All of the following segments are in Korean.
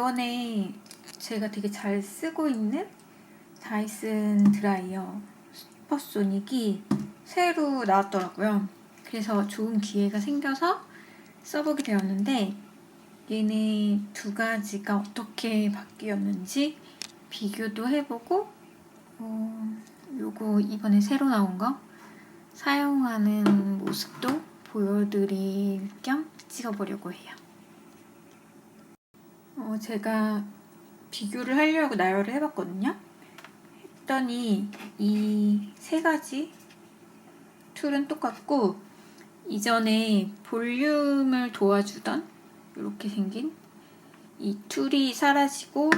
이번에 제가 되게 잘 쓰고 있는 다이슨 드라이어 슈퍼소닉이 새로 나왔더라고요. 그래서 좋은 기회가 생겨서 써보게 되었는데 얘네 두 가지가 어떻게 바뀌었는지 비교도 해보고 어, 요거 이번에 새로 나온 거 사용하는 모습도 보여드릴 겸 찍어보려고 해요. 어, 제가 비교를 하려고 나열을 해봤거든요. 했더니 이 세 가지 툴은 똑같고 이전에 볼륨을 도와주던 이렇게 생긴 이 툴이 사라지고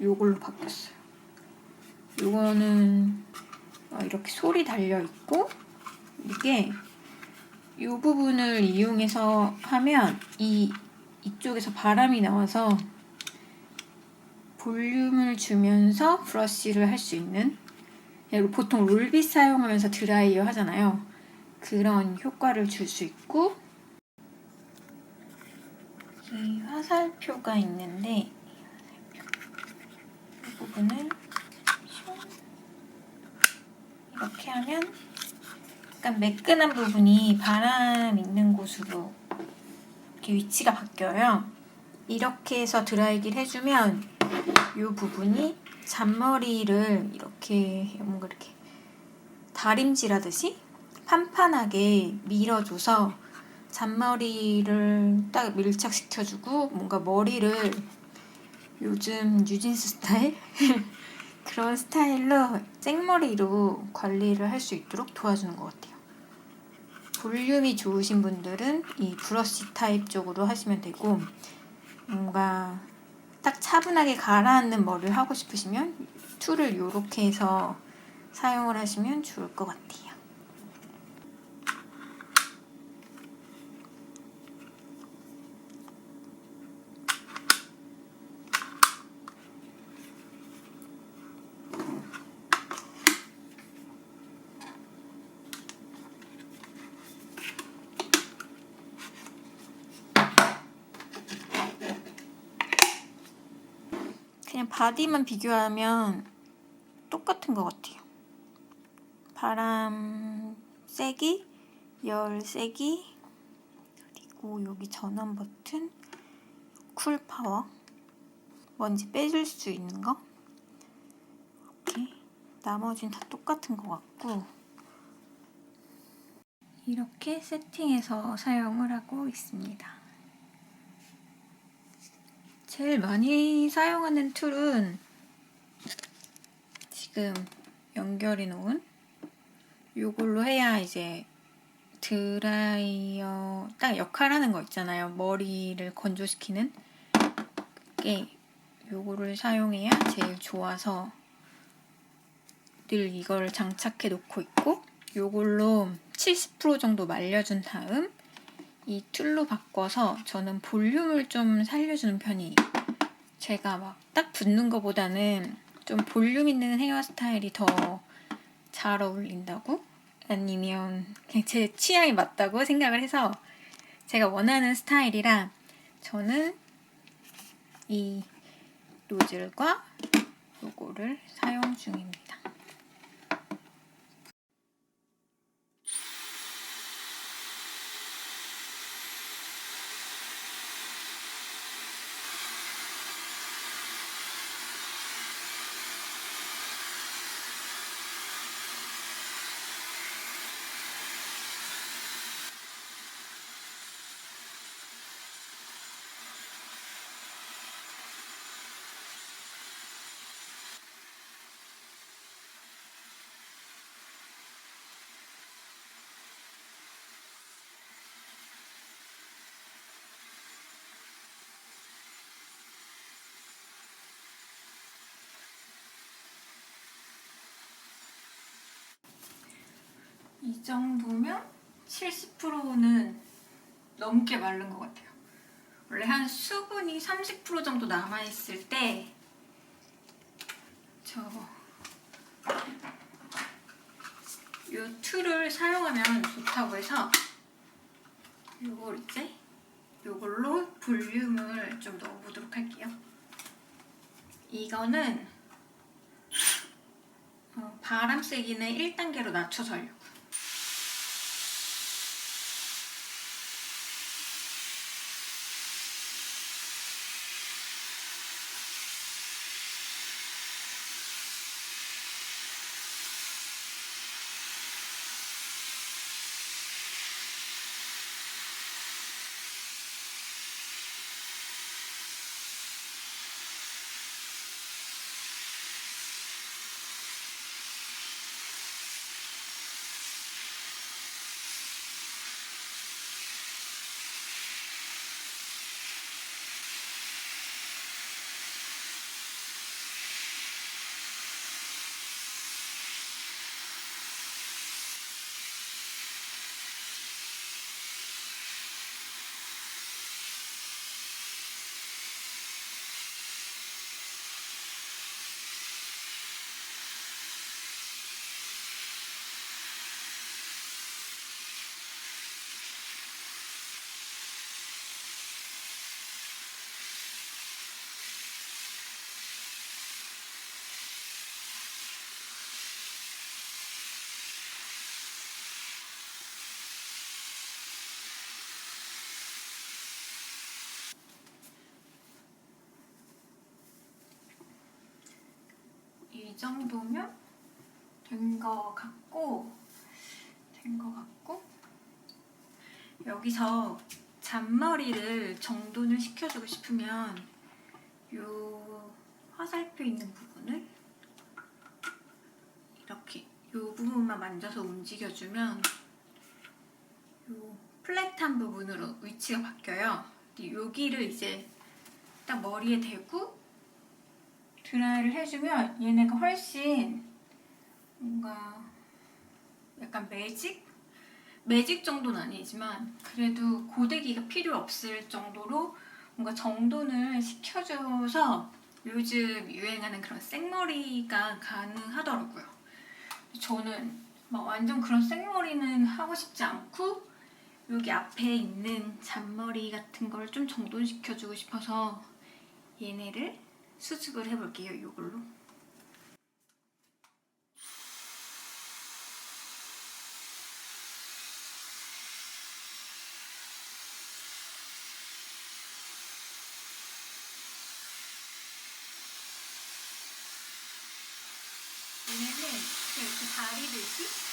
요걸로 바뀌었어요. 요거는 어, 이렇게 솔이 달려 있고 이게 이 부분을 이용해서 하면 이 이쪽에서 바람이 나와서 볼륨을 주면서 브러쉬를 할 수 있는 그리고 보통 롤빗 사용하면서 드라이어 하잖아요. 그런 효과를 줄 수 있고 이 화살표가 있는데 이 부분을 이렇게 하면 약간 매끈한 부분이 바람 있는 곳으로 이렇게 위치가 바뀌어요. 이렇게 해서 드라이기를 해주면 이 부분이 잔머리를 이렇게 뭔가 이렇게 다림질하듯이 판판하게 밀어줘서 잔머리를 딱 밀착시켜주고 뭔가 머리를 요즘 뉴진스 스타일 그런 스타일로 생머리로 관리를 할 수 있도록 도와주는 것 같아요. 볼륨이 좋으신 분들은 이 브러쉬 타입 쪽으로 하시면 되고 뭔가 딱 차분하게 가라앉는 머리를 하고 싶으시면 툴을 이렇게 해서 사용을 하시면 좋을 것 같아요. 그냥 바디만 비교하면 똑같은 것 같아요. 바람 세기, 열 세기, 그리고 여기 전원 버튼, 쿨 파워, 먼지 빼줄 수 있는 거. 이렇게 나머지는 다 똑같은 것 같고 이렇게 세팅해서 사용을 하고 있습니다. 제일 많이 사용하는 툴은 지금 연결해 놓은 이걸로 해야 이제 드라이어 딱 역할하는 거 있잖아요. 머리를 건조시키는 게 요거를 사용해야 제일 좋아서 늘 이걸 장착해 놓고 있고 요걸로 70% 정도 말려준 다음 이 툴로 바꿔서 저는 볼륨을 좀 살려주는 편이에요. 제가 막 딱 붙는 것보다는 좀 볼륨 있는 헤어스타일이 더 잘 어울린다고? 아니면 제 취향에 맞다고 생각을 해서 제가 원하는 스타일이라 저는 이 노즐과 요거를 사용 중입니다. 이 정도면 70%는 넘게 마른 것 같아요. 원래 한 수분이 30% 정도 남아있을 때 저거 이 툴을 사용하면 좋다고 해서 이걸 이제 이걸로 볼륨을 좀 넣어보도록 할게요. 이거는 어, 바람 세기는 1단계로 낮춰서 하려고. 정도면 된거 같고 된거 같고 여기서 잔머리를 정돈을 시켜주고 싶으면 요 화살표 있는 부분을 이렇게 요 부분만 만져서 움직여주면 요 플랫한 부분으로 위치가 바뀌어요. 여기를 이제 딱 머리에 대고 드라이를 해주면 얘네가 훨씬 뭔가 약간 매직? 매직 정도는 아니지만 그래도 고데기가 필요 없을 정도로 뭔가 정돈을 시켜줘서 요즘 유행하는 그런 생머리가 가능하더라고요. 저는 막 완전 그런 생머리는 하고 싶지 않고 여기 앞에 있는 잔머리 같은 걸 좀 정돈시켜주고 싶어서 얘네를 수습을 해볼게요, 이걸로. 얘네는 이렇게 다리듯이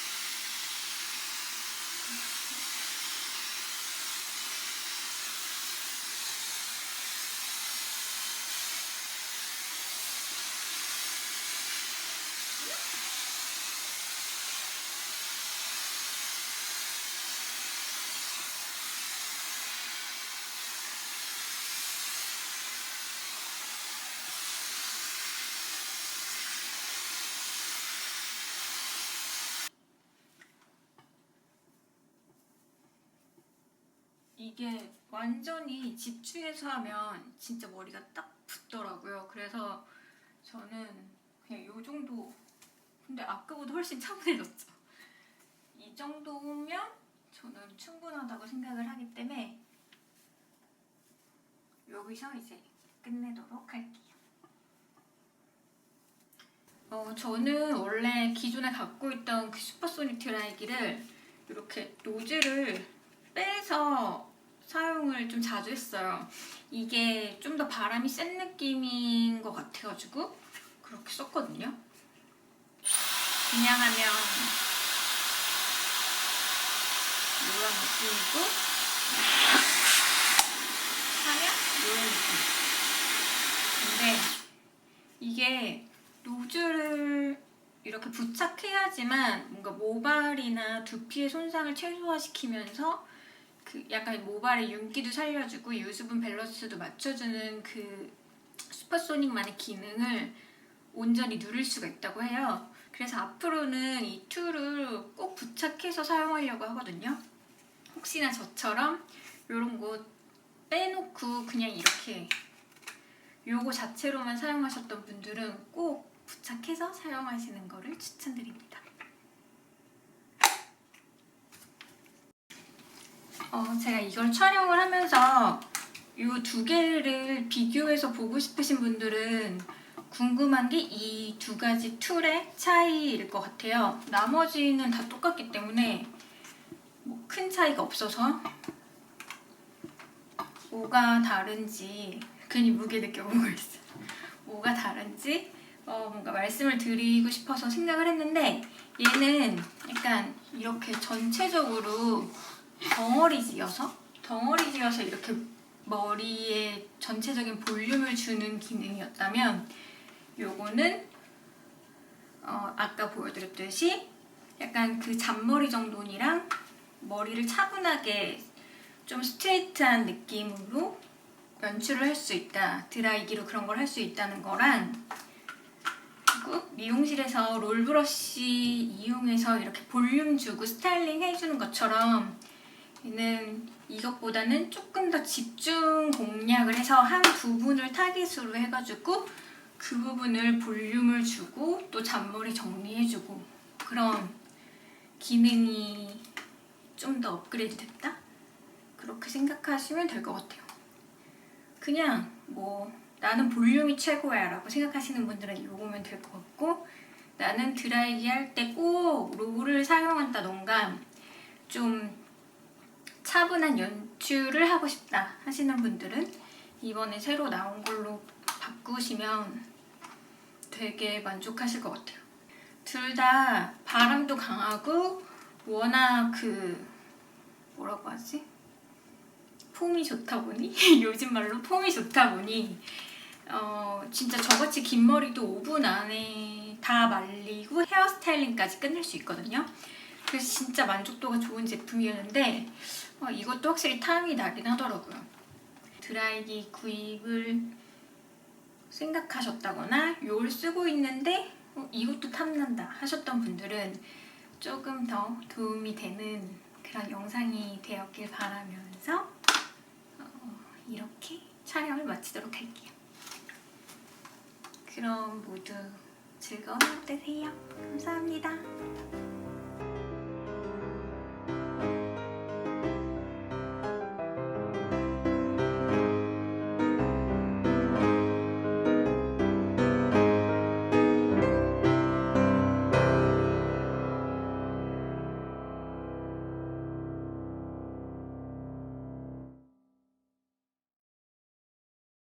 이게 완전히 집중해서 하면 진짜 머리가 딱 붙더라고요. 그래서 저는 그냥 요 정도 근데 아까보다 훨씬 차분해졌죠. 이 정도면 저는 충분하다고 생각을 하기 때문에 여기서 이제 끝내도록 할게요. 어, 저는 원래 기존에 갖고 있던 그 슈퍼소닉 드라이기를 이렇게 노즐을 빼서 사용을 좀 자주 했어요. 이게 좀 더 바람이 센 느낌인 것 같아가지고 그렇게 썼거든요. 그냥 하면 이런 느낌이고 하면 이런 느낌. 근데 이게 노즐을 이렇게 부착해야지만 뭔가 모발이나 두피의 손상을 최소화시키면서 그 약간 모발의 윤기도 살려주고 유수분 밸런스도 맞춰주는 그 슈퍼소닉만의 기능을 온전히 누릴 수가 있다고 해요. 그래서 앞으로는 이 툴을 꼭 부착해서 사용하려고 하거든요. 혹시나 저처럼 이런 거 빼놓고 그냥 이렇게 요거 자체로만 사용하셨던 분들은 꼭 부착해서 사용하시는 거를 추천드립니다. 어, 제가 이걸 촬영을 하면서 이 두 개를 비교해서 보고 싶으신 분들은 궁금한 게 이 두 가지 툴의 차이일 것 같아요. 나머지는 다 똑같기 때문에 뭐 큰 차이가 없어서 뭐가 다른지 괜히 무게 느껴보고 있어요. 뭐가 다른지 어, 뭔가 말씀을 드리고 싶어서 생각을 했는데 얘는 약간 이렇게 전체적으로 덩어리지어서 덩어리지어서 이렇게 머리에 전체적인 볼륨을 주는 기능이었다면 요거는 어, 아까 보여드렸듯이 약간 그 잔머리 정돈이랑 머리를 차분하게 좀 스트레이트한 느낌으로 연출을 할 수 있다. 드라이기로 그런 걸 할 수 있다는 거랑 그리고 미용실에서 롤브러쉬 이용해서 이렇게 볼륨 주고 스타일링 해주는 것처럼 얘는 이것보다는 조금 더 집중 공략을 해서 한 부분을 타깃으로 해가지고 그 부분을 볼륨을 주고 또 잔머리 정리해주고 그런 기능이 좀 더 업그레이드 됐다? 그렇게 생각하시면 될 것 같아요. 그냥 뭐 나는 볼륨이 최고야 라고 생각하시는 분들은 이거 보면 될 것 같고 나는 드라이기 할 때 꼭 롤을 사용한다던가 좀 차분한 연출을 하고 싶다 하시는 분들은 이번에 새로 나온 걸로 바꾸시면 되게 만족하실 것 같아요. 둘 다 바람도 강하고 워낙 그 뭐라고 하지? 폼이 좋다 보니 요즘 말로 폼이 좋다 보니 어 진짜 저같이 긴 머리도 5분 안에 다 말리고 헤어 스타일링까지 끝낼 수 있거든요. 그래서 진짜 만족도가 좋은 제품이었는데 어, 이것도 확실히 탐이 나긴 하더라고요. 드라이기 구입을 생각하셨다거나 이걸 쓰고 있는데 어, 이것도 탐난다 하셨던 분들은 조금 더 도움이 되는 그런 영상이 되었길 바라면서 어, 이렇게 촬영을 마치도록 할게요. 그럼 모두 즐거운 하루 되세요.